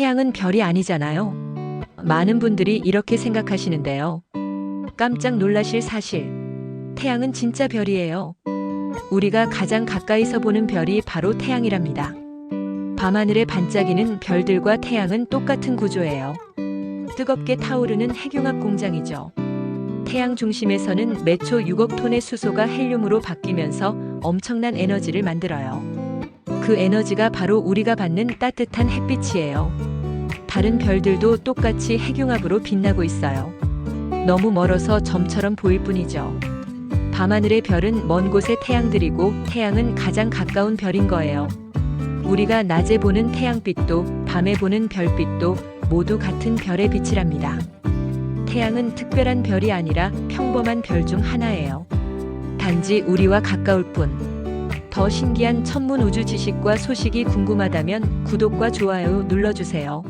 태양은 별이 아니잖아요. 많은 분들이 이렇게 생각하시는데요. 깜짝 놀라실 사실. 태양은 진짜 별이에요. 우리가 가장 가까이서 보는 별이 바로 태양이랍니다. 밤하늘에 반짝이는 별들과 태양은 똑같은 구조예요. 뜨겁게 타오르는 핵융합 공장이죠. 태양 중심에서는 매초 6억 톤의 수소가 헬륨으로 바뀌면서 엄청난 에너지를 만들어요. 그 에너지가 바로 우리가 받는 따뜻한 햇빛이에요. 다른 별들도 똑같이 핵융합으로 빛나고 있어요. 너무 멀어서 점처럼 보일 뿐이죠. 밤하늘의 별은 먼 곳의 태양들이고 태양은 가장 가까운 별인 거예요. 우리가 낮에 보는 태양빛도 밤에 보는 별빛도 모두 같은 별의 빛이랍니다. 태양은 특별한 별이 아니라 평범한 별 중 하나예요. 단지 우리와 가까울 뿐. 더 신기한 천문 우주 지식과 소식이 궁금하다면 구독과 좋아요 눌러주세요.